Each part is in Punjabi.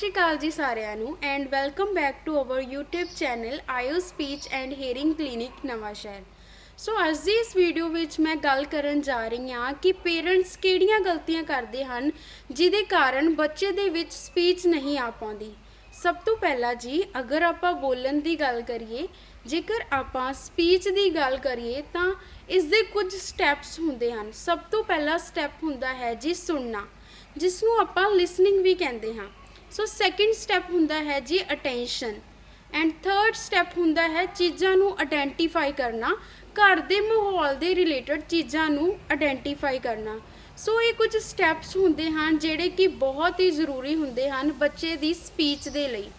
ਸ਼੍ਰੀ ਅਕਾਲ ਜੀ ਸਾਰਿਆਂ ਨੂੰ and welcome back to our YouTube channel ਆਇਓ speech and hearing clinic Nawanshahr. So ਅੱਜ ਦੀ ਇਸ ਵੀਡੀਓ ਵਿੱਚ ਮੈਂ ਗੱਲ ਕਰਨ ਜਾ ਰਹੀ ਹਾਂ ਕਿ ਪੇਰੈਂਟਸ ਕਿਹੜੀਆਂ ਗਲਤੀਆਂ ਕਰਦੇ ਹਨ, ਜਿਹਦੇ ਕਾਰਨ ਬੱਚੇ ਦੇ ਵਿੱਚ ਸਪੀਚ ਨਹੀਂ ਆ ਪਾਉਂਦੀ। ਸਭ ਤੋਂ ਪਹਿਲਾਂ ਜੀ, ਅਗਰ ਆਪਾਂ ਬੋਲਣ ਦੀ ਗੱਲ ਕਰੀਏ, ਜੇਕਰ ਆਪਾਂ ਸਪੀਚ ਦੀ ਗੱਲ ਕਰੀਏ, ਤਾਂ ਇਸ ਦੇ ਕੁਝ ਸਟੈਪਸ ਹੁੰਦੇ ਹਨ। ਸਭ ਤੋਂ ਪਹਿਲਾ ਸਟੈਪ ਹੁੰਦਾ ਹੈ ਜੀ ਸੁਣਨਾ ਜਿਸ ਨੂੰ ਆਪਾਂ ਲਿਸਨਿੰਗ ਵੀ ਕਹਿੰਦੇ ਹਾਂ। ਸੋ ਸੈਕਿੰਡ ਸਟੈਪ ਹੁੰਦਾ ਹੈ ਜੀ ਅਟੈਂਸ਼ਨ ਐਂਡ ਥਰਡ ਸਟੈਪ ਹੁੰਦਾ ਹੈ ਚੀਜ਼ਾਂ ਨੂੰ ਆਇਡੈਂਟੀਫਾਈ ਕਰਨਾ, ਘਰ ਦੇ ਮਾਹੌਲ ਦੇ ਰਿਲੇਟਡ ਚੀਜ਼ਾਂ ਨੂੰ ਆਇਡੈਂਟੀਫਾਈ ਕਰਨਾ। ਸੋ ਇਹ ਕੁਝ ਸਟੈਪਸ ਹੁੰਦੇ ਹਨ ਜਿਹੜੇ ਕਿ ਬਹੁਤ ਹੀ ਜ਼ਰੂਰੀ ਹੁੰਦੇ ਹਨ ਬੱਚੇ ਦੀ ਸਪੀਚ ਦੇ ਲਈ।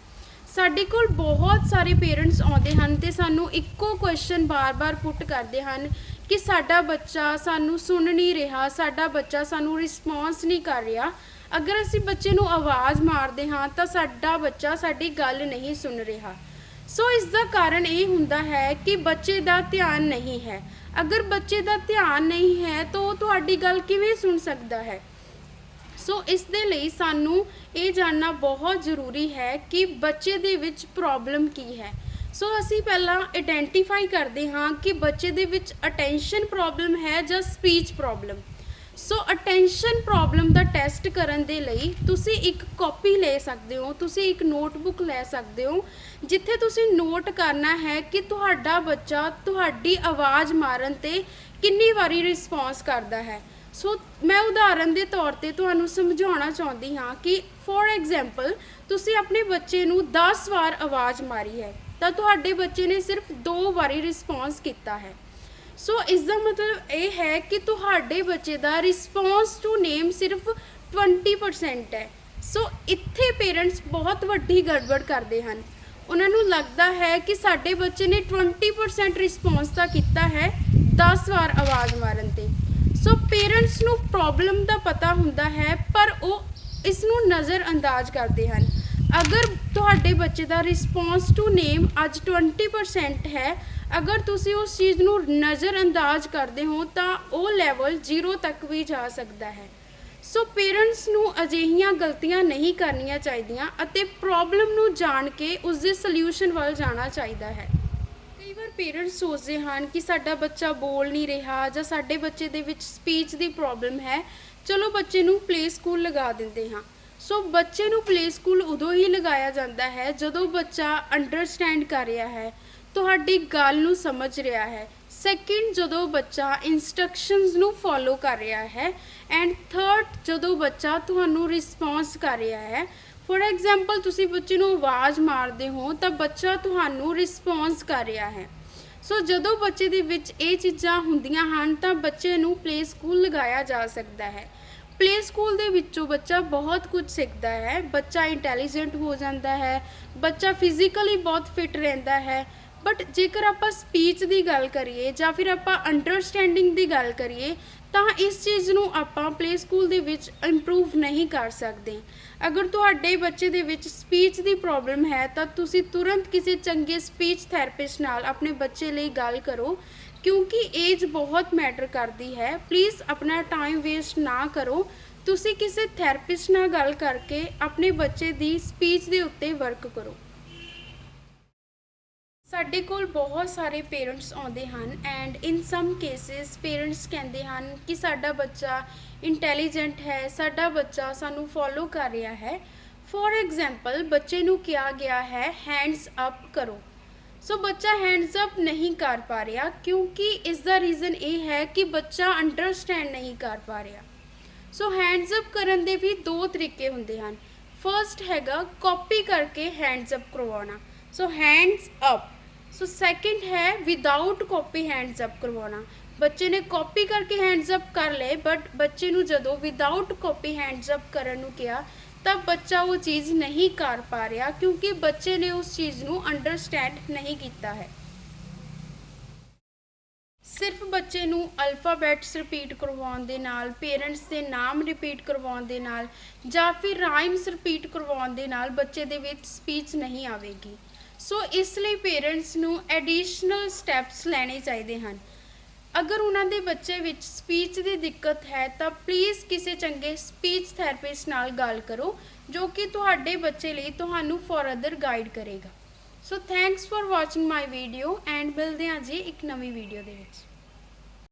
ਸਾਡੇ ਕੋਲ ਬਹੁਤ ਸਾਰੇ ਪੇਰੈਂਟਸ ਆਉਂਦੇ ਹਨ ਤੇ ਸਾਨੂੰ ਇੱਕੋ ਕੁਐਸਚਨ ਬਾਰ-ਬਾਰ ਪੁੱਟ ਕਰਦੇ ਹਨ ਕਿ ਸਾਡਾ ਬੱਚਾ ਸਾਨੂੰ ਸੁਣ ਨਹੀਂ ਰਿਹਾ, ਸਾਡਾ ਬੱਚਾ ਸਾਨੂੰ ਰਿਸਪੌਂਸ ਨਹੀਂ ਕਰ ਰਿਹਾ। ਅਗਰ ਅਸੀਂ ਬੱਚੇ ਨੂੰ ਆਵਾਜ਼ ਮਾਰਦੇ ਹਾਂ ਤਾਂ ਸਾਡਾ ਬੱਚਾ ਸਾਡੀ ਗੱਲ ਨਹੀਂ ਸੁਣ ਰਿਹਾ। ਸੋ ਇਸ ਦਾ ਕਾਰਨ ਇਹ ਹੁੰਦਾ ਹੈ ਕਿ ਬੱਚੇ ਦਾ ਧਿਆਨ ਨਹੀਂ ਹੈ। ਅਗਰ ਬੱਚੇ ਦਾ ਧਿਆਨ ਨਹੀਂ ਹੈ ਤਾਂ ਉਹ ਤੁਹਾਡੀ ਗੱਲ ਕਿਵੇਂ ਸੁਣ ਸਕਦਾ ਹੈ? ਸੋ ਇਸ ਦੇ ਲਈ ਸਾਨੂੰ ਇਹ ਜਾਣਨਾ ਬਹੁਤ ਜ਼ਰੂਰੀ ਹੈ ਕਿ ਬੱਚੇ ਦੇ ਵਿੱਚ ਪ੍ਰੋਬਲਮ ਕੀ ਹੈ। ਸੋ ਅਸੀਂ ਪਹਿਲਾਂ ਆਇਡੈਂਟੀਫਾਈ ਕਰਦੇ ਹਾਂ ਕਿ ਬੱਚੇ ਦੇ ਵਿੱਚ ਅਟੈਂਸ਼ਨ ਪ੍ਰੋਬਲਮ ਹੈ ਜਾਂ speech problem so attention problem ਦਾ ਟੈਸਟ ਕਰਨ ਦੇ ਲਈ ਤੁਸੀਂ ਇੱਕ ਕਾਪੀ ਲੈ ਸਕਦੇ ਹੋ, ਤੁਸੀਂ ਇੱਕ ਨੋਟਬੁੱਕ ਲੈ ਸਕਦੇ ਹੋ, ਜਿੱਥੇ ਤੁਸੀਂ ਨੋਟ ਕਰਨਾ ਹੈ ਕਿ ਤੁਹਾਡਾ ਬੱਚਾ ਤੁਹਾਡੀ ਆਵਾਜ਼ ਮਾਰਨ ਤੇ ਕਿੰਨੀ ਵਾਰੀ ਰਿਸਪੌਂਸ ਕਰਦਾ ਹੈ। ਸੋ ਮੈਂ ਉਦਾਹਰਨ ਦੇ ਤੌਰ ਤੇ ਤੁਹਾਨੂੰ ਸਮਝਾਉਣਾ ਚਾਹੁੰਦੀ ਹਾਂ ਕਿ ਫੋਰ ਐਗਜ਼ਾਮਪਲ ਤੁਸੀਂ ਆਪਣੇ ਬੱਚੇ ਨੂੰ 10 ਵਾਰ ਆਵਾਜ਼ ਮਾਰੀ ਹੈ, ਤਾਂ ਤੁਹਾਡੇ ਬੱਚੇ ਨੇ ਸਿਰਫ 2 ਵਾਰੀ ਰਿਸਪੌਂਸ ਕੀਤਾ ਹੈ। ਸੋ ਇਸ ਦਾ ਮਤਲਬ ਇਹ ਹੈ ਕਿ ਤੁਹਾਡੇ ਬੱਚੇ ਦਾ ਰਿਸਪੌਂਸ ਟੂ ਨੇਮ ਸਿਰਫ 20% ਹੈ। ਸੋ ਇੱਥੇ ਪੇਰੈਂਟਸ ਬਹੁਤ ਵੱਡੀ ਗੜਬੜ ਕਰਦੇ ਹਨ। ਉਹਨਾਂ ਨੂੰ ਲੱਗਦਾ ਹੈ ਕਿ ਸਾਡੇ ਬੱਚੇ ਨੇ 20% ਰਿਸਪੌਂਸ ਤਾਂ ਕੀਤਾ ਹੈ 10 ਵਾਰ ਆਵਾਜ਼ ਮਾਰਨ ਤੇ। ਸੋ ਪੇਰੈਂਟਸ ਨੂੰ ਪ੍ਰੋਬਲਮ ਦਾ ਪਤਾ ਹੁੰਦਾ ਹੈ, ਪਰ ਉਹ ਇਸ ਨੂੰ ਨਜ਼ਰ ਅੰਦਾਜ਼ ਕਰਦੇ ਹਨ। ਅਗਰ ਤੁਹਾਡੇ ਬੱਚੇ ਦਾ ਰਿਸਪੌਂਸ ਟੂ ਨੇਮ ਅੱਜ 20% ਹੈ, ਅਗਰ ਤੁਸੀਂ ਉਸ ਚੀਜ਼ ਨੂੰ ਨਜ਼ਰ ਅੰਦਾਜ਼ ਕਰਦੇ ਹੋ, ਤਾਂ ਉਹ ਲੈਵਲ 0 ਤੱਕ ਵੀ ਜਾ ਸਕਦਾ ਹੈ। ਸੋ ਪੇਰੈਂਟਸ ਨੂੰ ਅਜਿਹੀਆਂ ਗਲਤੀਆਂ ਨਹੀਂ ਕਰਨੀਆਂ ਚਾਹੀਦੀਆਂ ਅਤੇ ਪ੍ਰੋਬਲਮ ਨੂੰ ਜਾਣ ਕੇ ਉਸ ਦੇ ਸੋਲੂਸ਼ਨ ਵੱਲ ਜਾਣਾ ਚਾਹੀਦਾ ਹੈ। ਕਈ ਵਾਰ ਪੇਰੈਂਟਸ ਸੋਚਦੇ ਹਨ ਕਿ ਸਾਡਾ ਬੱਚਾ ਬੋਲ ਨਹੀਂ ਰਿਹਾ ਜਾਂ ਸਾਡੇ ਬੱਚੇ ਦੇ ਵਿੱਚ ਸਪੀਚ ਦੀ ਪ੍ਰੋਬਲਮ ਹੈ। ਚਲੋ, ਬੱਚੇ ਨੂੰ ਪਲੇ ਸਕੂਲ ਲਗਾ ਦਿੰਦੇ ਹਾਂ। ਸੋ ਬੱਚੇ ਨੂੰ ਪਲੇ ਸਕੂਲ ਉਦੋਂ ਹੀ ਲਗਾਇਆ ਜਾਂਦਾ ਹੈ ਜਦੋਂ ਬੱਚਾ ਅੰਡਰਸਟੈਂਡ ਕਰ ਰਿਹਾ ਹੈ। ਤੁਹਾਡੀ ਗੱਲ ਨੂੰ ਸਮਝ ਰਿਹਾ ਹੈ। ਸੈਕਿੰਡ ਜਦੋਂ ਬੱਚਾ ਇਨਸਟਰਕਸ਼ਨਸ ਨੂੰ ਫੋਲੋ ਕਰ ਰਿਹਾ ਹੈ ਐਂਡ ਥਰਡ ਜਦੋਂ ਬੱਚਾ ਤੁਹਾਨੂੰ ਰਿਸਪੌਂਸ ਕਰ ਰਿਹਾ ਹੈ। ਫੋਰ ਐਗਜ਼ਾਮਪਲ ਤੁਸੀਂ ਬੱਚੇ ਨੂੰ ਆਵਾਜ਼ ਮਾਰਦੇ ਹੋ ਤਾਂ ਬੱਚਾ ਤੁਹਾਨੂੰ ਰਿਸਪੌਂਸ ਕਰ ਰਿਹਾ ਹੈ। ਸੋ ਜਦੋਂ ਬੱਚੇ ਦੇ ਵਿੱਚ ਇਹ ਚੀਜ਼ਾਂ ਹੁੰਦੀਆਂ ਹਨ ਤਾਂ ਬੱਚੇ ਨੂੰ ਪਲੇ ਸਕੂਲ ਲਗਾਇਆ ਜਾ ਸਕਦਾ ਹੈ। ਪਲੇ ਸਕੂਲ ਦੇ ਵਿੱਚੋਂ ਬੱਚਾ ਬਹੁਤ ਕੁਝ ਸਿੱਖਦਾ ਹੈ। ਬੱਚਾ ਇੰਟੈਲੀਜੈਂਟ ਹੋ ਜਾਂਦਾ ਹੈ। ਬੱਚਾ ਫਿਜ਼ੀਕਲੀ ਬਹੁਤ ਫਿਟ ਰਹਿੰਦਾ ਹੈ। ਬਟ ਜੇਕਰ ਆਪਾਂ ਸਪੀਚ ਦੀ ਗੱਲ ਕਰੀਏ ਜਾਂ ਫਿਰ ਆਪਾਂ ਅੰਡਰਸਟੈਂਡਿੰਗ ਦੀ ਗੱਲ ਕਰੀਏ, ਤਾਂ ਇਸ ਚੀਜ਼ ਨੂੰ ਆਪਾਂ ਪਲੇ ਸਕੂਲ ਦੇ ਵਿੱਚ ਇੰਪਰੂਵ ਨਹੀਂ ਕਰ ਸਕਦੇ। ਅਗਰ ਤੁਹਾਡੇ ਬੱਚੇ ਦੇ ਵਿੱਚ ਸਪੀਚ ਦੀ ਪ੍ਰੋਬਲਮ ਹੈ, ਤਾਂ ਤੁਸੀਂ ਤੁਰੰਤ ਕਿਸੇ ਚੰਗੇ ਸਪੀਚ ਥੈਰੇਪਿਸਟ ਨਾਲ ਆਪਣੇ ਬੱਚੇ ਲਈ ਗੱਲ ਕਰੋ। ਕਿਉਂਕਿ ਏਜ ਬਹੁਤ ਮੈਟਰ ਕਰਦੀ ਹੈ। ਪਲੀਜ਼ ਆਪਣਾ ਟਾਈਮ ਵੇਸਟ ਨਾ ਕਰੋ। ਤੁਸੀਂ ਕਿਸੇ ਥੈਰੇਪਿਸਟ ਨਾਲ ਗੱਲ ਕਰਕੇ ਆਪਣੇ ਬੱਚੇ ਦੀ ਸਪੀਚ ਦੇ ਉੱਤੇ ਵਰਕ ਕਰੋ। ਸਾਡੇ ਕੋਲ ਬਹੁਤ ਸਾਰੇ ਪੇਰੈਂਟਸ ਆਉਂਦੇ ਹਨ and in some cases parents ਕਹਿੰਦੇ ਹਨ ਕਿ ਸਾਡਾ ਬੱਚਾ ਇੰਟੈਲੀਜੈਂਟ ਹੈ, ਸਾਡਾ ਬੱਚਾ ਸਾਨੂੰ ਫੋਲੋ ਕਰ ਰਿਹਾ ਹੈ। ਫੋਰ ਐਗਜ਼ਾਮਪਲ ਬੱਚੇ ਨੂੰ ਕਿਹਾ ਗਿਆ ਹੈ ਹੈਂਡਸ ਅਪ ਕਰੋ। ਸੋ ਬੱਚਾ ਹੈਂਡਸ ਅਪ ਨਹੀਂ ਕਰ ਪਾ ਰਿਹਾ ਕਿਉਂਕਿ ਇਸ ਦਾ ਰੀਜ਼ਨ ਇਹ ਹੈ ਕਿ ਬੱਚਾ ਅੰਡਰਸਟੈਂਡ ਨਹੀਂ ਕਰ ਪਾ ਰਿਹਾ। ਸੋ ਹੈਂਡਸ ਅਪ ਕਰਨ ਦੇ ਵੀ ਦੋ ਤਰੀਕੇ ਹੁੰਦੇ ਹਨ। ਫਰਸਟ ਹੈਗਾ ਕਾਪੀ ਕਰਕੇ ਹੈਂਡਸ ਅਪ ਕਰਵਾਉਣਾ। So hands up so second ਹੈ ਵਿਦਆਊਟ ਕਾਪੀ ਹੈਂਡਸ ਅਪ ਕਰਵਾਉਣਾ। ਬੱਚੇ ਨੇ ਕਾਪੀ ਕਰਕੇ ਹੈਂਡਸ ਅਪ ਕਰ ਲਏ ਬਟ ਬੱਚੇ ਨੂੰ ਜਦੋਂ ਵਿਦਆਊਟ ਕਾਪੀ ਹੈਂਡਸ ਅਪ ਕਰਨ ਨੂੰ ਕਿਹਾ ਤਾਂ ਬੱਚਾ ਉਹ ਚੀਜ਼ ਨਹੀਂ ਕਰ ਪਾ ਰਿਹਾ ਕਿਉਂਕਿ ਬੱਚੇ ਨੇ ਉਸ ਚੀਜ਼ ਨੂੰ ਅੰਡਰਸਟੈਂਡ ਨਹੀਂ ਕੀਤਾ ਹੈ ਸਿਰਫ ਬੱਚੇ ਨੂੰ ਅਲਫਾਬੈਟਸ ਰਿਪੀਟ ਕਰਵਾਉਣ ਦੇ ਨਾਲ ਪੇਰੈਂਟਸ ਦੇ ਨਾਮ ਰਿਪੀਟ ਕਰਵਾਉਣ ਦੇ ਨਾਲ ਜਾਂ ਫਿਰ ਰਾਈਮਸ ਰਿਪੀਟ ਕਰਵਾਉਣ ਦੇ ਨਾਲ ਬੱਚੇ ਦੇ ਵਿੱਚ ਸਪੀਚ ਨਹੀਂ ਆਵੇਗੀ ਸੋ ਇਸ ਲਈ ਪੇਰੈਂਟਸ ਨੂੰ ਐਡੀਸ਼ਨਲ ਸਟੈਪਸ ਲੈਣੇ ਚਾਹੀਦੇ ਹਨ ਅਗਰ ਉਹਨਾਂ ਦੇ ਬੱਚੇ ਵਿੱਚ ਸਪੀਚ ਦੀ ਦਿੱਕਤ ਹੈ, ਤਾਂ ਪਲੀਜ਼ ਕਿਸੇ ਚੰਗੇ ਸਪੀਚ ਥੈਰੇਪਿਸਟ ਨਾਲ ਗੱਲ ਕਰੋ, ਜੋ ਕਿ ਤੁਹਾਡੇ ਬੱਚੇ ਲਈ ਤੁਹਾਨੂੰ ਫੋਰਦਰ ਗਾਈਡ ਕਰੇਗਾ। So thanks for watching my video and ਮਿਲਦੇ ਹਾਂ ਜੀ ਇੱਕ ਨਵੀਂ ਵੀਡੀਓ ਦੇ ਵਿੱਚ।